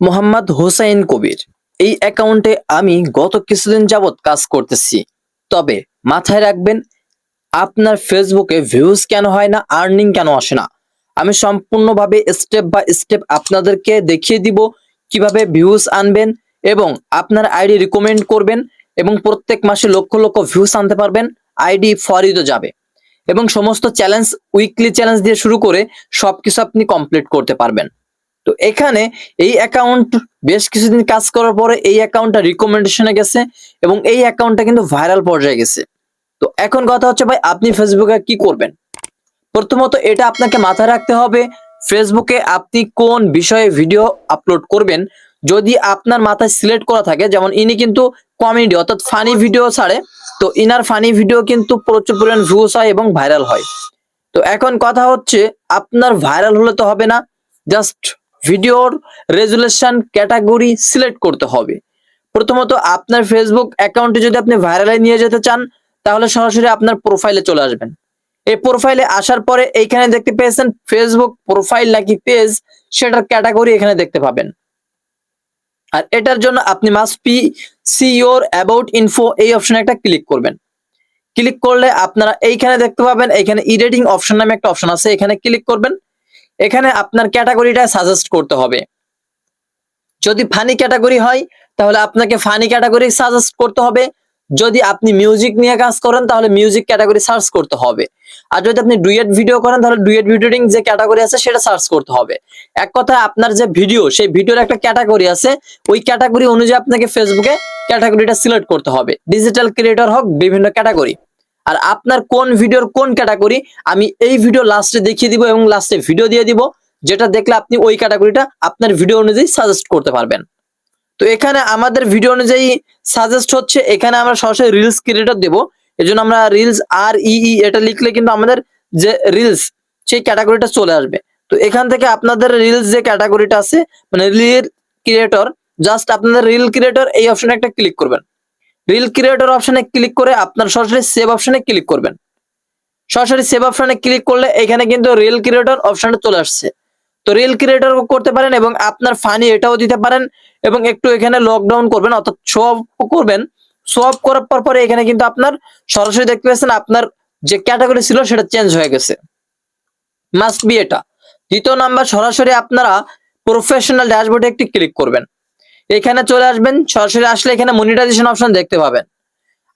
মোহাম্মদ হোসাইন কবির। এই অ্যাকাউন্টে আমি গত কিছুদিন যাবৎ কাজ করতেছি। তবে মাথায় রাখবেন, আপনার ফেসবুকে ভিউজ কেন হয় না আর্নিং কেন আসে না? আমি সম্পূর্ণভাবে স্টেপ বাই স্টেপ আপনাদেরকে দেখিয়ে দিব কীভাবে ভিউজ আনবেন এবং আপনার আইডি রিকমেন্ড করবেন এবং প্রত্যেক মাসে লক্ষ লক্ষ ভিউজ আনতে পারবেন আইডি ফরিদও যাবে। এবং সমস্ত চ্যালেঞ্জ উইকলি চ্যালেঞ্জ দিয়ে শুরু করে সবকিছু আপনি কমপ্লিট করতে পারবেন। তো এখানে এই অ্যাকাউন্ট বেশ কিছুদিন কাজ করার পরে এই অ্যাকাউন্টটা রিকমেন্ডেশনে গেছে এবং এই অ্যাকাউন্টটা কিন্তু ভাইরাল পর্যায়ে গেছে। তো এখন কথা হচ্ছে ভাই, আপনি ফেসবুকে কি করবেন? প্রথমত এটা আপনাকে মাথায় রাখতে হবে ফেসবুকে আপনি কোন বিষয়ে ভিডিও আপলোড করবেন? যদি আপনার মাথায় সিলেক্ট করা থাকে, যেমন ইনি কিন্তু কমেডি অর্থাৎ ফানি ভিডিও ছাড়ে, তো ইনার ফানি ভিডিও কিন্তু প্রচুর পরিমাণ ভিউজ হয় এবং ভাইরাল হয়। তো এখন কথা হচ্ছে, আপনার ভাইরাল হলে তো হবে না জাস্ট ভিডিওর রেজুলেশন ক্যাটাগরি সিলেক্ট করতে হবে। প্রথমত, আপনার ফেসবুক অ্যাকাউন্টে যদি আপনি ভাইরালে নিয়ে যেতে চান, তাহলে সরাসরি আপনার প্রোফাইলে চলে আসবেন। এই প্রোফাইলে আসার পরে এইখানে দেখতে পেয়েছেন ফেসবুক প্রোফাইল নাকি পেজ সেটার ক্যাটাগরি এখানে দেখতে পাবেন। আর এটার জন্য আপনি must be see your about info এই অপশনে একটা ক্লিক করবেন। ক্লিক করলে আপনারা এইখানে দেখতে পাবেন এখানে ইরেটিং অপশন নামে একটা অপশন আছে, এখানে ক্লিক করবেন। এখানে আপনার ক্যাটাগরিটা সাজেস্ট করতে হবে। যদি ফানি ক্যাটাগরি হয়, তাহলে আপনাকে ফানি ক্যাটাগরি সাজেস্ট করতে হবে। যদি আপনি মিউজিক নিয়ে কাজ করেন, তাহলে মিউজিক ক্যাটাগরি সার্চ করতে হবে। আর যদি আপনি ডুয়েট ভিডিও করেন, তাহলে ডুয়েট ভিডিওটিং যে ক্যাটাগরি আছে, সেটা সার্চ করতে হবে। এক কথায় আপনার যে ভিডিও সেই ভিডিওর একটা ক্যাটাগরি আছে, ওই ক্যাটাগরি অনুযায়ী আপনাকে ফেসবুকে ক্যাটাগরিটা সিলেক্ট করতে হবে। ডিজিটাল ক্রিয়েটর হোক, বিভিন্ন ক্যাটাগরি আর আপনার কোন ভিডিওর কোন ক্যাটাগরি আমি এই ভিডিও লাস্টে দেখিয়ে দিব এবং লাস্টে ভিডিও দিয়ে দিব, যেটা দেখলে আপনি ওই ক্যাটাগরিটা আপনার ভিডিও অনুযায়ী সাজেস্ট করতে পারবেন। তো এখানে আমাদের ভিডিও অনুযায়ী সাজেস্ট হচ্ছে, এখানে আমরা সরাসরি রিলস ক্রিয়েটর দেব, এজন্য আমরা রিলস আর ই এটা লিখলে কিন্তু আমাদের যে রিলস সেই ক্যাটাগরিটা চলে আসবে। তো এখান থেকে আপনাদের রিলস যে ক্যাটাগরিটা আছে মানে রিল ক্রিয়েটর জাস্ট আপনাদের রিল ক্রিয়েটর এই অপশনে একটা ক্লিক করবেন। রিল ক্রিয়েটর অপশনে ক্লিক করে আপনার সরাসরি সেভ অপশনে ক্লিক করবেন। সরাসরি সেভ অপশনে ক্লিক করলে এখানে কিন্তু রিল ক্রিয়েটর অপশনটা চলে আসছে। তো রিল ক্রিয়েটর করতে পারেন এবং আপনার ফানি এটাও দিতে পারেন এবং একটু এখানে লকডাউন করবেন, অর্থাৎ শো অফ করবেন। শো অফ করার পর পরে এখানে কিন্তু আপনার সরাসরি দেখতে পাচ্ছেন আপনার যে ক্যাটাগরি ছিল সেটা চেঞ্জ হয়ে গেছে। মাস্ট বি এটা। দ্বিতীয় নাম্বার সরাসরি আপনারা প্রফেশনাল ড্যাশবোর্ডে একটি ক্লিক করবেন। এখানে চলে আসবেন, সরাসরি আসলে এখানে মনিটাইজেশন অপশন দেখতে পাবেন।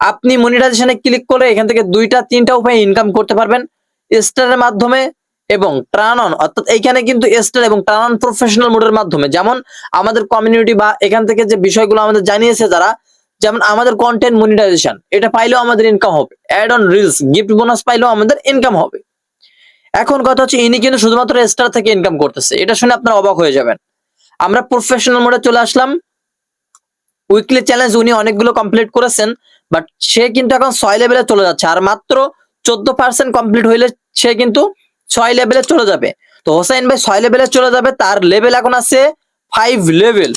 আপনি মনিটাইজেশনে ক্লিক করে এখান থেকে দুইটা, তিনটা উপায়ে ইনকাম করতে পারবেন। স্টারের মাধ্যমে এবং টার্ন অন অর্থাৎ এইখানে কিন্তু স্টার এবং টার্ন অন প্রফেশনাল মোডের মাধ্যমে। যেমন আমাদের কমিউনিটি বা এখান থেকে যে বিষয়গুলো আমাদের জানিয়েছে যারা, যেমন আমাদের কন্টেন্ট মনিটাইজেশন এটা পাইলেও আমাদের ইনকাম হবে। Ad on reels gift bonus পাইলেও আমাদের ইনকাম হবে। এখন কথা হচ্ছে ইনি কিন্তু শুধুমাত্র স্টার থেকে ইনকাম করতেছে। এটা শুনে আপনারা অবাক হয়ে যাবেন। আমরা প্রফেশনাল মোডে চলে আসলাম। উইকলি চ্যালেঞ্জ উনি অনেকগুলো কমপ্লিট করেছেন বাট সে কিন্তু এখন ছয় লেভেলে চলে যাচ্ছে। আর মাত্র চোদ্দ পার্সেন্ট কমপ্লিট হইলে সে কিন্তু ছয় লেভেলে চলে যাবে। তো হোসাইন ভাই ছয় লেভেলে চলে যাবে, তার লেভেল এখন আছে ফাইভ লেভেল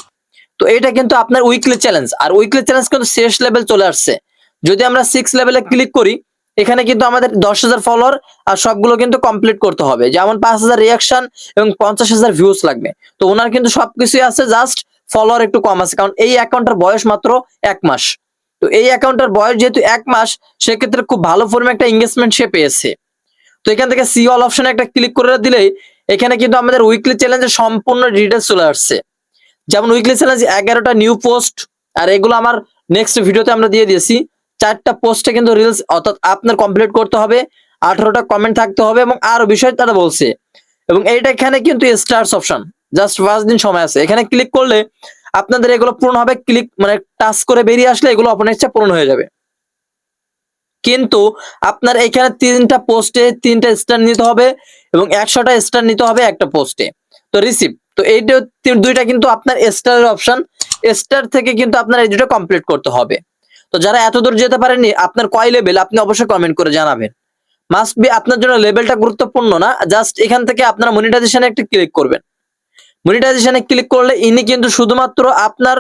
তো এটা কিন্তু আপনার উইকলি চ্যালেঞ্জ আর উইকলি চ্যালেঞ্জ কিন্তু শেষ লেভেল চলে আসছে। যদি আমরা সিক্স লেভেলে ক্লিক করি এখানে কিন্তু আমাদের দশ হাজার ফলোয়ার আর সবগুলো কিন্তু কমপ্লিট করতে হবে। যেমন পাঁচ হাজার রিয়াকশন এবং পঞ্চাশ হাজার ভিউজ লাগবে। তো ওনার কিন্তু সবকিছুই আছে জাস্ট ফলোয়ার একটু কম আছে, কারণ এই অ্যাকাউন্টের বয়স মাত্র এক মাস। তো এই অ্যাকাউন্টের বয়স যেহেতু এক মাস, সেক্ষেত্রে খুব ভালো ফর্মে একটা এঙ্গেজমেন্ট সে পেয়েছে। তো এখান থেকে সি অল অপশনে একটা ক্লিক করে দিলেই এখানে কিন্তু আমাদের উইকলি চ্যালেঞ্জের সম্পূর্ণ ডিটেলস চলে আসছে। যেমন উইকলি চ্যালেঞ্জ এগারোটা নিউ পোস্ট আর এগুলো আমার নেক্সট ভিডিওতে আমরা দিয়ে দিয়েছি। চারটা পোস্টে কিন্তু রিলস অর্থাৎ আপনার কমপ্লিট করতে হবে, আঠারোটা কমেন্ট থাকতে হবে এবং আরও বিষয় তারা বলছে। এবং এইটা এখানে কিন্তু স্টার্স অপশন জাস্ট পাঁচ দিন সময় আছে। এখানে ক্লিক করলে আপনাদের এগুলো পূরণ হবে ক্লিক মানে টাচ করে বেরিয়ে আসলে এগুলো আপনার ইচ্ছা পূরণ হয়ে যাবে। কিন্তু আপনার এখানে তিনটা পোস্টে তিনটা স্টার নিতে হবে এবং একশোটা স্টার নিতে হবে একটা পোস্টে তো রিসিভ তো এইটা দুইটা কিন্তু আপনার স্টারের অপশন স্টার থেকে কিন্তু আপনার এই দুটো কমপ্লিট করতে হবে। তো যারা এত দূর যেতে পারেননি, আপনার কয় লেভেল আপনি অবশ্যই কমেন্ট করে জানাবেন। মাস্ট বি আপনার জন্য লেভেলটা গুরুত্বপূর্ণ না জাস্ট এখান থেকে আপনারা মনিটাইজেশনে একটা ক্লিক করবেন। মনিটাইজেশনে ক্লিক করলে ইনি কিন্তু শুধুমাত্র আপনার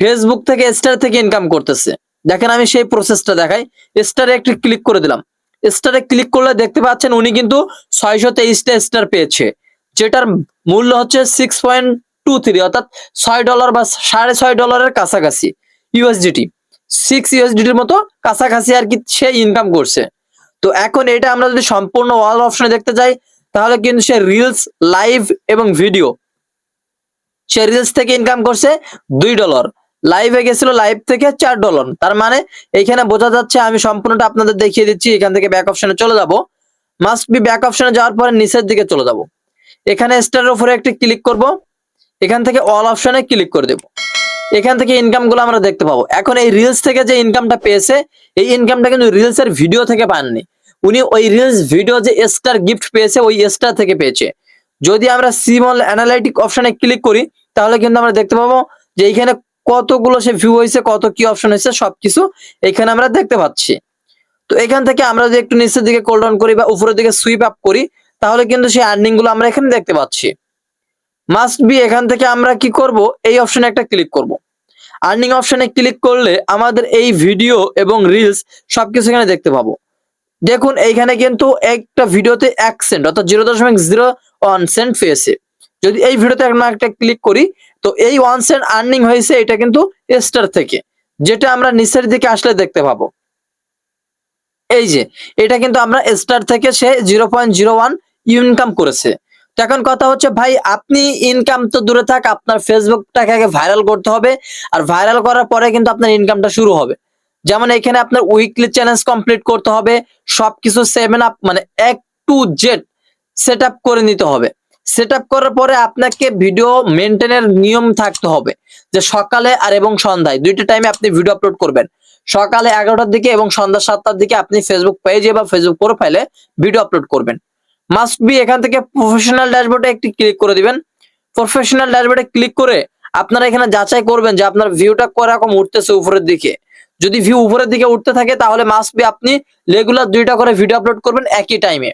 ফেসবুক থেকে স্টার থেকে ইনকাম করতেছে। দেখেন আমি সেই প্রসেসটা দেখাই। স্টারে একটি ক্লিক করে দিলাম। স্টারে ক্লিক করলে দেখতে পাচ্ছেন উনি কিন্তু ছয়শো তেইশটা স্টার পেয়েছে। যেটার মূল্য হচ্ছে সিক্স পয়েন্ট টু থ্রি অর্থাৎ ছয় ডলার বা সাড়ে ছয় ডলারের কাছাকাছি। ইউএসডিটি সিক্স ইউএসডিটির মতো কাছাকাছি আর কি সে ইনকাম করছে। তো এখন এটা আমরা যদি সম্পূর্ণ ওয়াল অপশনে দেখতে যাই, তাহলে কিন্তু সে রিলস লাইভ এবং ভিডিও সে রিলস থেকে ইনকাম করছে দুই ডলার লাইভে গেছিল লাইভ থেকে চার ডলার তার মানে এইখানে বোঝা যাচ্ছে আমি সম্পূর্ণটা আপনাদের দেখিয়ে দিচ্ছি, এখান থেকে ব্যাক অপশনে চলে যাব। মাস্ট বি ব্যাক অপশনে যাওয়ার পরে নিচের দিকে চলে যাব। এখানে স্টারের উপরে একটি ক্লিক করব, এখান থেকে অল অপশনে ক্লিক করে দেব। এখান থেকে ইনকামগুলো আমরা দেখতে পাবো। এখন এই রিলস থেকে যে ইনকামটা পেয়েছে, এই ইনকামটা কিন্তু রিলস এর ভিডিও থেকে পাননি। উনি ওই রিলস ভিডিও যে স্টার গিফট পেয়েছে, ওই স্টার থেকে পেয়েছে। যদি আমরা সিমল অ্যানালাইটিক অপশনে ক্লিক করি, তাহলে কিন্তু আমরা দেখতে পাবো যে এইখানে কতগুলো সে ভিউ হয়েছে, কত কি অপশন হয়েছে, সবকিছু এখানে আমরা দেখতে পাচ্ছি। তো এখান থেকে আমরা যদি একটু নিচের দিকে কোল ডাউন করি বা উপরের দিকে সুইপ আপ করি, তাহলে কিন্তু সেই আর্নিংগুলো আমরা এখানে দেখতে পাচ্ছি। মাস্ট বি এখান থেকে আমরা কি করব? এই অপশনে একটা ক্লিক করব। আর্নিং অপশনে ক্লিক করলে আমাদের এই ভিডিও এবং রিলস সবকিছু এখানে দেখতে পাবো। দেখুন, এইখানে কিন্তু একটা ভিডিওতে এক সেন্ট অর্থাৎ জিরো দশমিক জিরো ওয়ান সেন্ট পেয়েছে। যদি এই ভিডিওতে আমরা একটা ক্লিক করি, তো এই ওয়ান সেন্ট আর্নিং হয়েছে এটা কিন্তু স্টার থেকে, যেটা আমরা নিচের দিকে আসলে দেখতে পাবো। এই যে, এটা কিন্তু আমরা স্টার থেকে সে zero point zero one income করেছে। এখন কথা হচ্ছে, ভাই, আপনি ইনকাম তো দূরে থাক, আপনার ফেসবুকটাকে আগে ভাইরাল করতে হবে, আর ভাইরাল করার পরে কিন্তু আপনার ইনকামটা শুরু হবে। যেমন এখানে আপনার উইকলি চ্যালেঞ্জ কমপ্লিট করতে হবে, সবকিছু সেভেন আপ মানে এক টু জেড সেট করে নিতে হবে। সেট করার পরে আপনাকে ভিডিও মেনটেনের নিয়ম থাকতে হবে, যে সকালে আর এবং সন্ধ্যায়, দুইটা টাইমে আপনি ভিডিও আপলোড করবেন। সকালে এগারোটার দিকে এবং সন্ধ্যা সাতটার দিকে আপনি ফেসবুক পেজে বা ফেসবুক প্রোফাইলে ভিডিও আপলোড করবেন। মাস্ট বি এখান থেকে প্রফেশনাল ড্যাশবোর্ডে একটি ক্লিক করে দিবেন। প্রফেশনাল ড্যাশবোর্ডে ক্লিক করে আপনারা এখানে যাচাই করবেন যে আপনার ভিউটা কোরকম উঠতেছে উপরের দিকে। যদি ভিউ উপরের দিকে উঠতে থাকে, তাহলে মাস্ট বি আপনি রেগুলার দুইটা করে ভিডিও আপলোড করবেন একই টাইমে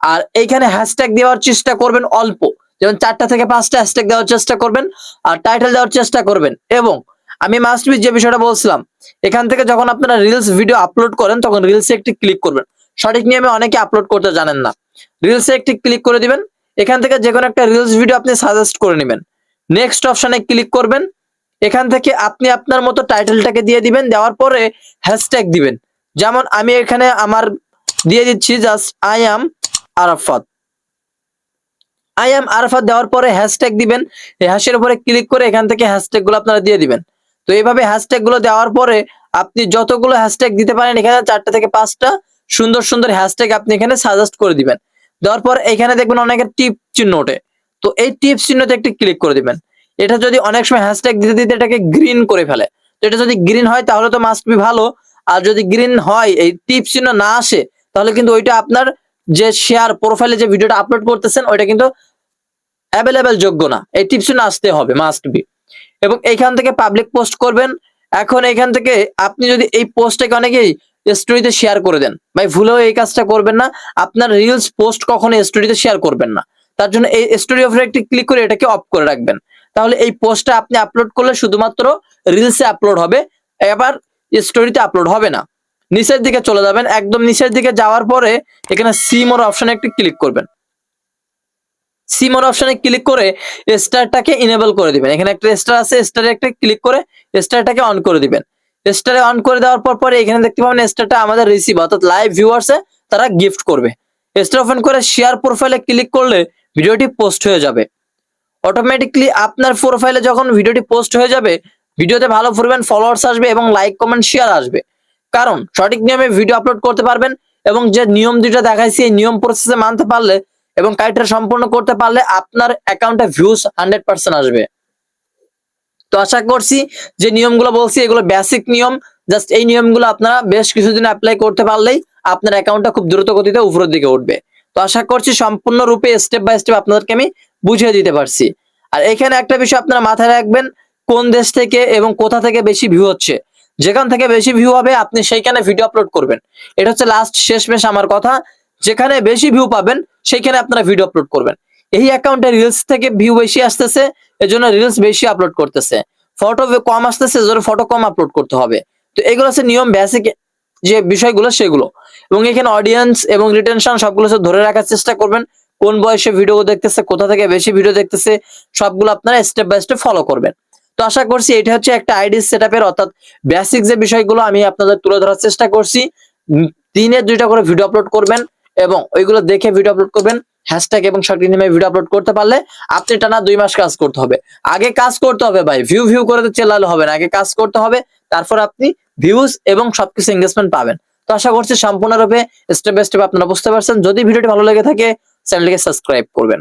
আর এইখানে হ্যাশট্যাগ দেওয়ার চেষ্টা করবেন অল্প। যেমন চারটা থেকে পাঁচটা হ্যাশট্যাগ দেওয়ার চেষ্টা করবেন আর টাইটেল দেওয়ার চেষ্টা করবেন। এবং আমি মাস্ট বি যে বিষয়টা বলছিলাম, এখান থেকে যখন আপনারা রিলস ভিডিও আপলোড করেন, তখন রিলসে একটি ক্লিক করবেন। সঠিক নিয়মে অনেকে আপলোড করতে জানেন না। রিলসে একটি ক্লিক করে দিবেন, এখান থেকে যে কোনো একটা রিলস ভিডিও আপনি সাজেস্ট করে নেবেন। নেক্সট অপশানে ক্লিক করবেন, এখান থেকে আপনি আপনার মতো টাইটেলটাকে দিয়ে দিবেন, দেওয়ার পরে হ্যাশট্যাগ দিবেন। যেমন আমি এখানে আমার দিয়ে দিচ্ছি just I am Arafat I am Arafat দেওয়ার পরে হ্যাশট্যাগ দিবেন, এই হ্যাশের উপরে ক্লিক করে এখান থেকে হ্যাশট্যাগগুলো আপনারা দিয়ে দিবেন। তো এইভাবে হ্যাশট্যাগগুলো দেওয়ার পরে আপনি যতগুলো হ্যাশট্যাগ দিতে পারেন, এখানে চারটা থেকে পাঁচটা সুন্দর সুন্দর হ্যাশট্যাগ আপনি এখানে সাজেস্ট করে দিবেন। দেওয়ার পর এখানে দেখবেন অনেকের টিপ চিহ্ন ওঠে। তো এই টিপ চিহ্নতে একটি ক্লিক করে দিবেন। এটা যদি অনেক সময় হ্যাশট্যাগ দিতে দিতে এটাকে গ্রিন করে ফেলে। তো এটা যদি গ্রিন হয় তাহলে তো মাস্ট বি ভালো। আর যদি গ্রিন হয়, এই টিপ চিহ্ন না আসে, তাহলে কিন্তু ওইটা আপনার যে শেয়ার প্রোফাইলে যে ভিডিওটা আপলোড করতেছেন, ওইটা কিন্তু অ্যাভেলেবেল যোগ্য না। এই টিপ চিহ্ন আসতে হবে মাস্ট বি এবং এইখান থেকে পাবলিক পোস্ট করবেন। এখন এখান থেকে আপনি যদি এই পোস্টটাকে অনেকেই স্টোরিতে শেয়ার করে দেন। ভাই, ভুলেও এই কাজটা করবেন না। আপনার রিলস পোস্ট কখনো স্টোরিতে শেয়ার করবেন না। তার জন্য এই স্টোরি অফ একটি ক্লিক করে এটাকে অফ করে রাখবেন। তাহলে এই পোস্টটা আপনি আপলোড করলে শুধুমাত্র রিলসে আপলোড হবে, এবার স্টোরিতে আপলোড হবে না। নিচের দিকে চলে যাবেন। একদম নিচের দিকে যাওয়ার পরে এখানে সিমোর অপশনে একটি ক্লিক করবেন। সিমোর অপশনে ক্লিক করে স্টারটাকে ইনেবল করে দিবেন। এখানে একটা স্টার আছে স্টারে একটা ক্লিক করে স্টারটাকে অন করে দিবেন। স্টারে অন করে দেওয়ার পর পরে এখানে দেখতে পাবেন স্টারটা আমাদের রিসিভ অর্থাৎ লাইভ ভিউয়ার্সে তারা গিফট করবে। স্টার ওপেন করে শেয়ার প্রোফাইলে ক্লিক করলে ভিডিওটি পোস্ট হয়ে যাবে। অটোমেটিকলি আপনার প্রোফাইলে যখন ভিডিওটি পোস্ট হয়ে যাবে, ভিডিওতে ভালো পরিমাণ ফলোয়ার্স আসবে এবং লাইক কমেন্ট শেয়ার আসবে। কারণ, সঠিক নিয়মে ভিডিও আপলোড করতে পারবেন এবং যে নিয়ম দুইটা দেখাইছি, এই নিয়ম প্রসেসে মানতে পারলে এবং কাজটা সম্পূর্ণ করতে পারলে আপনার অ্যাকাউন্টে ভিউজ হান্ড্রেড পার্সেন্ট আসবে। তো আশা করছি যে নিয়মগুলো বলছি, এগুলো বেসিক নিয়ম। জাস্ট এই নিয়মগুলো আপনারা বেশ কিছুদিন অ্যাপ্লাই করতে পারলেই আপনার অ্যাকাউন্টটা খুব দ্রুত গতিতে উপরের দিকে উঠবে। তো আশা করছি সম্পূর্ণ রূপে স্টেপ বাই স্টেপ আপনাদেরকে আমি বুঝিয়ে দিতে পারছি। আর এখানে একটা বিষয় আপনারা মাথায় রাখবেন, কোন দেশ থেকে এবং কোথা থেকে বেশি ভিউ হচ্ছে। যেখান থেকে বেশি ভিউ হবে, আপনি সেইখানে ভিডিও আপলোড করবেন। এটা হচ্ছে লাস্ট শেষ শেষমেশ আমার কথা। যেখানে বেশি ভিউ পাবেন, সেইখানে আপনারা ভিডিও আপলোড করবেন। এই অ্যাকাউন্টে রিলস থেকে ভিউ বেশি আসতেছে। এজন্য রিলস বেশি আপলোড করতেছে। ফটো কম আসতেছে, এজন্য ফটো কম আপলোড করতে হবে। তো এগুলো হচ্ছে নিয়ম বেসিক যে বিষয়গুলো সেগুলো। এবং এখানে অডিয়েন্স এবং রিটেনশন সবগুলো ধরে রাখার চেষ্টা করবেন। কোন বয়সে ভিডিও দেখতেছে, কোথা থেকে বেশি ভিডিও দেখতেছে, সবগুলো আপনারা স্টেপ বাই স্টেপ ফলো করবেন। তো আশা করছি এটা হচ্ছে একটা আইডি সেটআপের অর্থাৎ বেসিক যে বিষয়গুলো আমি আপনাদের তুলে ধরার চেষ্টা করছি। দিনে দুইটা করে ভিডিও আপলোড করবেন এবং ওইগুলো দেখে ভিডিও আপলোড করবেন। হ্যাশট্যাগ এবং শর্ট নেমে ভিডিও আপলোড করতে পারলে আপনি টানা দুই মাস কাজ করতে হবে। আগে কাজ করতে হবে ভাই ভিউ ভিউ করে চেলালে হবে না, আগে কাজ করতে হবে, তারপর আপনি ভিউজ এবং সবকিছু এঙ্গেজমেন্ট পাবেন। তো আশা করছি সম্পূর্ণরূপে স্টেপ বাই স্টেপ আপনারা বুঝতে পারছেন। যদি ভিডিওটি ভালো লেগে থাকে চ্যানেলটিকে সাবস্ক্রাইব করবেন।